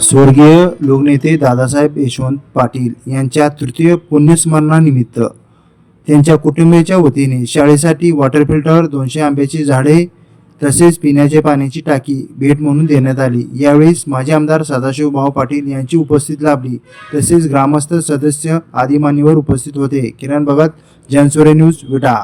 स्वर्गीय लोकनेते दादासाहेब यशवंत पाटील यांच्या तृतीय पुण्यस्मरणानिमित्त त्यांच्या कुटुंबियाच्या वतीने शाळेसाठी वॉटर फिल्टर दोनशे आंब्याची झाडे तसेच पिण्याच्या पाण्याची टाकी भेट म्हणून देण्यात आली. यावेळी माजी आमदार सदाशिव भाऊ पाटील यांची उपस्थित लाभली. तसेच ग्रामस्थ सदस्य आदी मान्यवर उपस्थित होते. किरण भगत जनसोरे न्यूज विटा.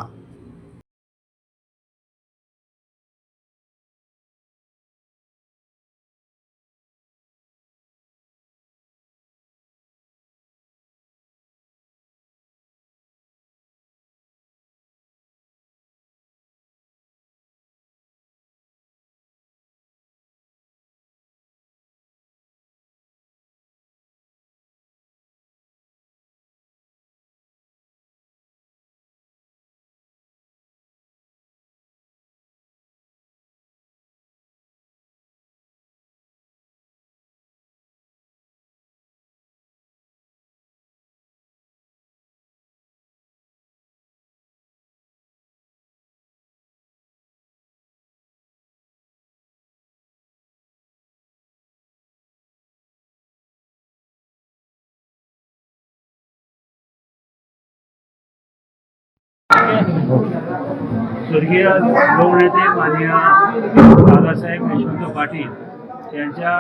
स्वर्गीय लोकनेते मान्य दादासाहेब यशवंत पाटील यांच्या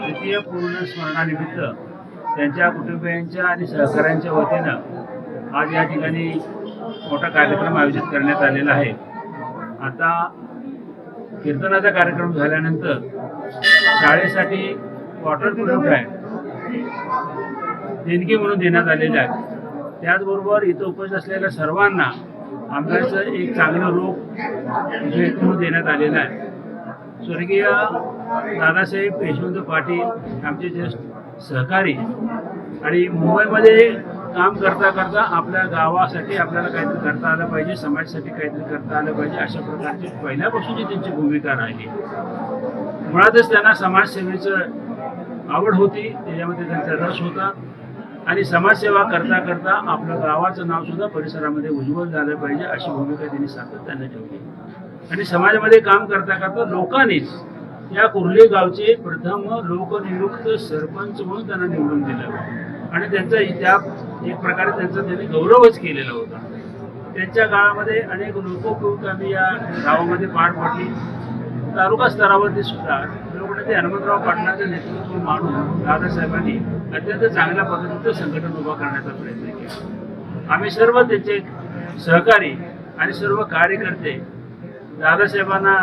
तृतीय पूर्ण स्मरणानिमित्त त्यांच्या कुटुंबियांच्या आणि सहकाऱ्यांच्या वतीनं आज या ठिकाणी मोठा कार्यक्रम आयोजित करण्यात आलेला आहे. आता कीर्तनाचा कार्यक्रम झाल्यानंतर शाळेसाठी वॉटर आहे देणगी म्हणून देण्यात आलेल्या आहे. त्याचबरोबर इथं उपस्थित असलेल्या सर्वांना आंब्याचं एक चांगलं रोप भेट देण्यात आलेलं आहे. स्वर्गीय दादासाहेब यशवंत पाटील आमचे ज्येष्ठ सहकारी आणि मुंबईमध्ये काम करता करता आपल्या गावासाठी आपल्याला काहीतरी करता आलं पाहिजे समाजासाठी काहीतरी करता आलं पाहिजे अशा प्रकारची पहिल्यापासूनची त्यांची भूमिका राहिली. मुळातच त्यांना समाजसेवेचं आवड होती त्याच्यामध्ये त्यांचा रस होता. आणि समाजसेवा करता करता आपलं गावाचं नाव सुद्धा परिसरामध्ये उज्ज्वल झालं पाहिजे अशी भूमिका त्यांनी सातत्याने ठेवली. आणि समाजामध्ये काम करता करता लोकांनीच या कुर्ली गावचे प्रथम लोकनियुक्त सरपंच म्हणून त्यांना निवडून दिलं. आणि त्यांचा त्या एक प्रकारे त्यांचा त्यांनी गौरवच केलेला होता. त्यांच्या काळामध्ये अनेक लोकोपयोगी या गावामध्ये पार पडली तालुका स्तरावरती सुद्धा लोकनेते हनुमंतराव पाटणाचं नेतृत्व मानून दादासाहेबांनी अत्यंत चांगल्या पद्धतीचं संघटन उभा करण्याचा प्रयत्न केला. आम्ही सर्व त्यांचे सहकारी आणि सर्व कार्यकर्ते दादासाहेबांना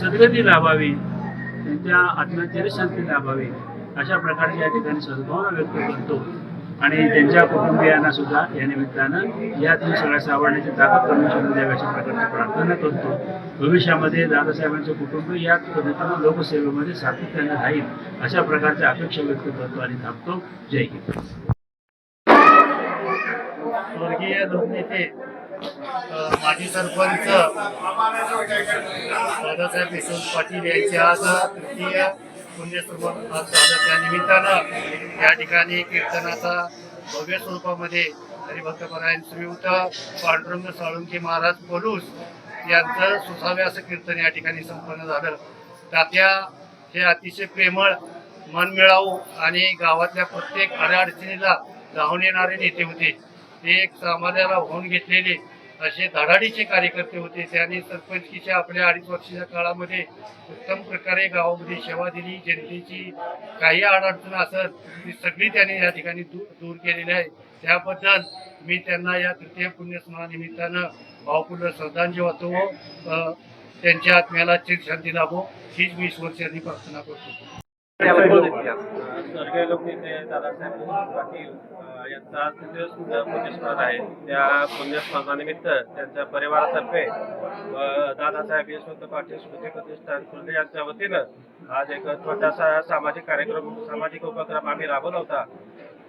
सद्गती लाभावी त्यांच्या आत्मचरी शांती लाभावी अशा प्रकारची या ठिकाणी सद्भावना व्यक्त करतो. आणि त्यांच्या कुटुंबियांना सुद्धा या निमित्तानं यातून सगळ्या सावरण्याची ताकद परमेश्वर द्यावी अशा प्रकारची प्रार्थना करतो. भविष्यामध्ये दादासाहेबांचे कुटुंब या पद्धतीनं लोकसेवेमध्ये सातत्यानं राहील अशा प्रकारच्या अपेक्षा व्यक्त करतो आणि थांबतो. जय हिंद. स्वर्गीय लोकनेते माजी सरपंच दादासाहेब यशवंत पाटील यांच्या आज तृतीय पुण्यस्मरण त्या निमित्तानं या ठिकाणी कीर्तनाचा भव्य स्वरूपामध्ये हरिभक्तपरायण श्रीयुत पांडुरंग साळुंके महाराज पलूस यांचं सुसावे असं कीर्तन या ठिकाणी संपन्न झालं. तात्या हे अतिशय प्रेमळ मनमिळावू आणि गावातल्या प्रत्येक अडचणीला धावून येणारे नेते होते. ते एक समाजाला होऊन घेतलेले असे धडाडीचे कार्यकर्ते होते. त्यांनी सरपंचकीच्या आपल्या अडीच वर्षाच्या काळामध्ये उत्तम प्रकारे गावामध्ये सेवा दिली. जनतेची काही अडचण असत ती सगळी त्यांनी या ठिकाणी दूर दूर केलेली आहे. त्याबद्दल मी त्यांना या तृतीय पुण्यस्मरणानिमित्तानं भावपूर्ण श्रद्धांजली वाहतो. त्यांच्या आत्म्याला चिरशांती लाभो. हीच मी ईश्वरचरणी प्रार्थना करतो. स्वर्गीय लोकनेते दादासाहेब पाटील यांचा आज पुण्यस्मरण आहे. त्या पुण्यस्मरणानिमित्त त्यांच्या परिवारातर्फे दादासाहेब यशवंत पाटील स्मृती प्रतिष्ठान कुर्ले यांच्या वतीनं आज एक छोटासा सामाजिक कार्यक्रम सामाजिक उपक्रम आम्ही राबवला होता.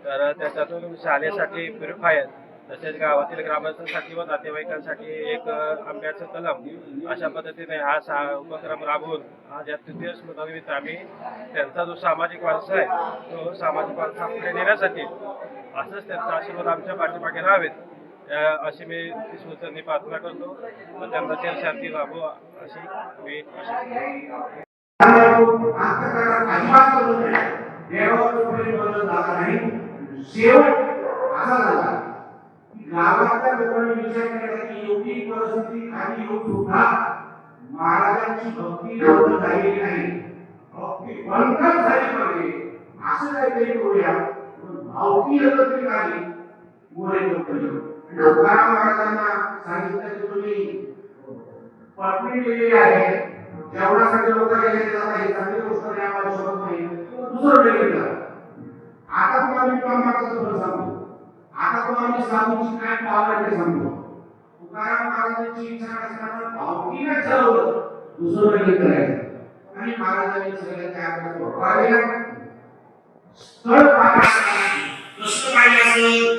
तर त्याच्यातून शाळेसाठी प्युरिफायर तसेच गावातील ग्रामस्थांसाठी व नातेवाईकांसाठी एक आंब्याचं कलम अशा पद्धतीने हा सा उपक्रम राबवून आज या तृतीय स्मृतानिमित्त आम्ही त्यांचा जो सामाजिक वारसा आहे तो सामाजिक वारसा पुढे नेण्यासाठी असंच त्यांचा आशीर्वाद आमच्या पाठीमागे राहावेत. अशी मी ईश्वरचरणी प्रार्थना करतो. व त्यांना चिर शांती लाभो अशी मी आशा देवावर नाही. शेवट असा झाला. गावातल्या लोकांनी विचार केला की एवढी परिस्थिती खाली येऊन सुद्धा महाराजांची भक्ती बंद झालेली नाही. भक्ती बंधन झाली पाहिजे. असं काहीतरी करूया भावकी एकत्रित आली मोरे तुकाराम महाराजांना सांगितलं की तुम्ही पत्नी दिलेली आहे. जेवणासाठी लोक गेले जात आहे चांगली गोष्ट नाही आम्हाला शोभत नाही. दुसरं वेगळं आता तुम्हाला मी कामाचं खरं सांगतो. आता तुम्हाला मी साधूची काय पाव ते सांगतो. तुकाराम महाराजांची इच्छा असताना भावकीने ठरवलं दुसरं वेगळं करायचं. आणि महाराजांनी सगळं त्या आपल्या पाहिल्या स्थळ पाहिलं कसं पाहिजे असेल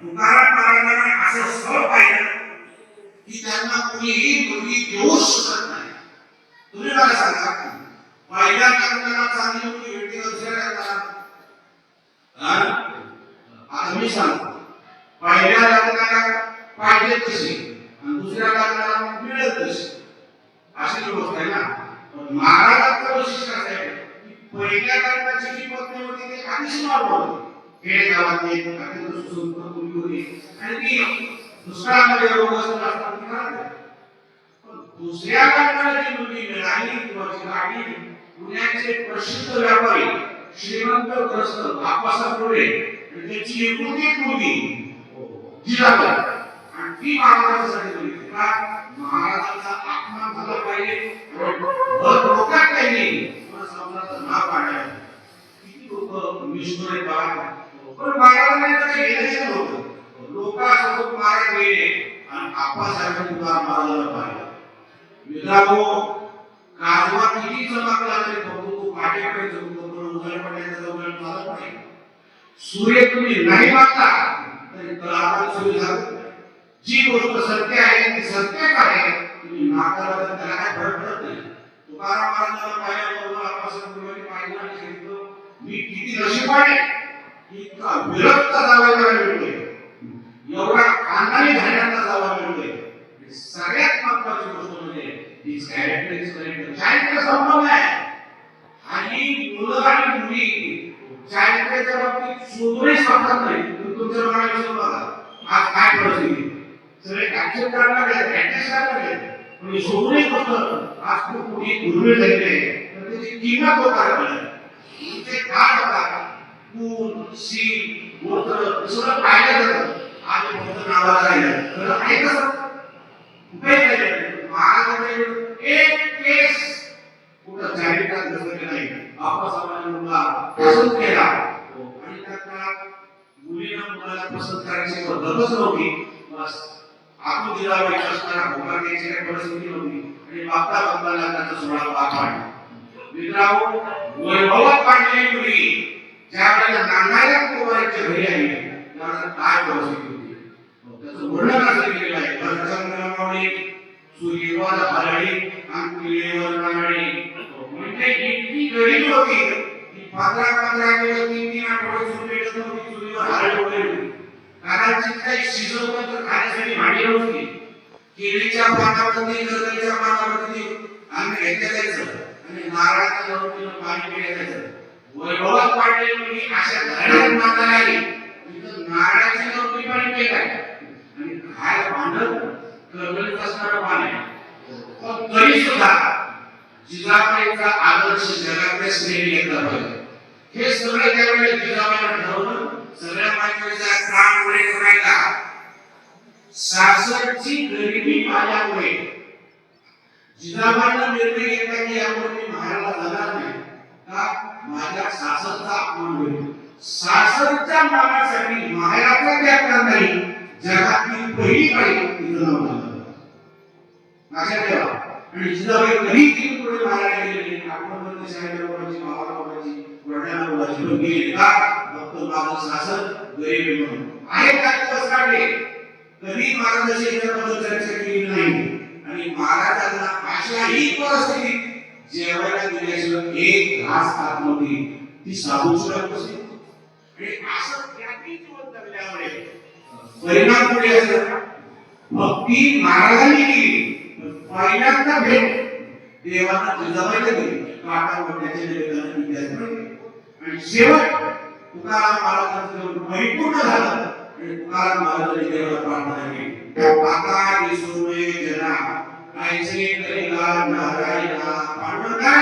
तुकाराम महाराजांना असं स्थळ पाहिलं की त्यांना कुणीही मुलगी देऊ शकत नाही. तुम्ही मला सांगा पहिल्या लग्नाला चांगली मुलगी भेटली दुसऱ्या लग्नाला हा? आता मी सांगतो. पहिल्या लग्नाला पाहिजे तशी आणि दुसऱ्या लग्नाला मिळत तशी. अशी व्यवस्था आहे ना पण महाराजांचं वैशिष्ट्य असं आहे की पहिल्या लग्नाची जी पत्नी होती ती आधीच नॉर्मल होती. खेडेगावातली अत्यंत सुसंस्कृत मुली होती आणि ती दुष्काळामध्ये रोगग्रस्त असताना ती घरात पण दुसऱ्या लग्नाला जी मुली मिळाली किंवा जी गाडी पुण्याचे प्रसिद्ध व्यापारी श्रीमंत ग्रस्त बापासा पुढे त्याची एकुलती एक मुलगी. जिजाबाई आणि ती महाराजांसाठी बघितली का महाराजांचा अपमान झाला पाहिजे. भर लोकात काही नाही. पण समाजाचं नाव काढायचं किती लोक बघा पण महाराजांना काही घेण्याचं नव्हतं. लोकांसोबत महाराज गेले आणि आप्पासारखं पाहिलं. मित्रांनो काजवा किती चमकला तरी फक्त तो पाठीकडे जमतो. पण उजळपणाच्या जवळ मारत नाही सूर्य तुम्ही नाही मागता तरी प्रारंभ सुरू झाला जी गोष्ट सत्य आहे ती सत्यच आहे? तुम्ही नाकाला तर त्याला काय फरक पडत नाही तुकाराम महाराजांना पाहिल्याबरोबर आपण पूर्वी पाहिलं आणि सांगितलं मी किती नशीब आहे इतका विरक्त जावयाला लागले पण ही सोडूनही आज खूप मोठी दुर्मिळ झालेली आहे तर त्याची किंमत होत आहे तुमचे काय होतात खून शील गोत्र सगळं पाहिलं जातं. आज फक्त नावाला राहिलं. तर आहे कसं उपयोग गेले? महाराजांचे एक केस कुठं चारित्र्यात घसरले नाही? बापासाहेबांना पसंत केला. आणि त्या काळात मुलीनं मुलाला पसंत करायची पद्धतच नव्हती. बस. आपण दिलावायची असताना भोगा द्यायची काही परिस्थिती आणि बापता बापाला त्याचा सोळा पाच पाडला मित्रांनो वैभवात पाडलेली मुलगी ज्या वेळेला कुमाराच्या घरी आली त्यावेळेला काय परिस्थिती होती? त्याचं वर्णन असं केलेलं आहे. घरचंद्रमावळी सूर्यवर हरळी अंकुलेवर नारळी म्हणजे इतकी गरीब होती. की पंधरा पंधरा दिवस तीन तीन आठवडे भेटत नव्हती. चुलीवर वगैरे काही शिजवलं तर खाण्यासाठी पानावरती गरगरीच्या पानावरती अन्न घेतलं जायचं आणि नारळाच्या जवळून पाणी पिलं जायचं वैभवात पाडलेली मुलगी अशा धरणात माता आली नारळाची नोकरी पाणी पिलं आणि खायला भांडण गरगरीत असणारं पाणी पण तरी सुद्धा जिजाबाईचा आदर्श जगातल्या स्त्रियांनी घेतला पाहिजे हे सगळं त्यावेळेला जिजाबाईला ठरवलं. सगळ्या माणसाचा काम पुढे करायला. सासरची गरिबी पाहिल्यामुळे जिजाबाईनं निर्णय घेतला की यामुळे मी मारायला जाणार नाही. का? माझ्या सासरचा अपमान होईल. सासरच्या मानासाठी माहेराचा त्याग करणारी जगातली पहिली बाई तिचं नाव झालं लक्षात ठेवा आणि जिजाबाई कधी तीन पुढे मारायला गेलेली आपण मध्ये शाळेला बोलायची भावाला बोलायची वडिलांना बोलायची पण गेले का? फक्त माझं सासर गरीब म्हणून. आहे का? दिवस काढले कधी महाराजांशी याच्याबद्दल चर्चा केली नाही. आणि महाराजांना अशाही परिस्थितीत जेवायला दिल्याशिवाय एक घास खात नव्हती. ती साधूची बसली. आणि असं त्यागी जीवन जगल्यामुळे परिणाम पुढे असं भक्ती महाराजांनी केली. पहिल्यांदा भेट. देवानं जिजाबाईला दिली काटा मोठ्याच्या निवेदनाने इतिहास आणि शेवट तुकाराम महाराजांचं परिपूर्ण झालं. आणि तुकाराम महाराजांनी देवाला प्रार्थना केली. आता विसुमे जना ऐसे कलिला नारायणा पांडुरंगा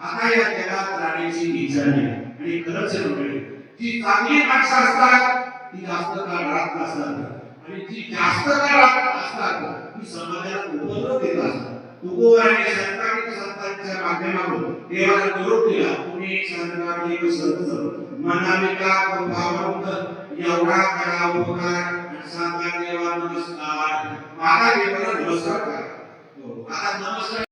आता या जगात राहण्याची इच्छा नाही आणि खरंच जी चांगली माणसं असतात ती जास्त काळ राहत नसतात आणि जी जास्त काळ राहत असतात ती समाजाला उपद्रव देत असतात तुकोबाराने संतांनी संतांच्या माध्यमातून देवाला निरोप दिला तुम्ही संतांनी संत मनाविका भावंत एवढा करा उपकार संतांनी देवा नमस्कार माझा देवाला नमस्कार करा हो, आता नमस्कार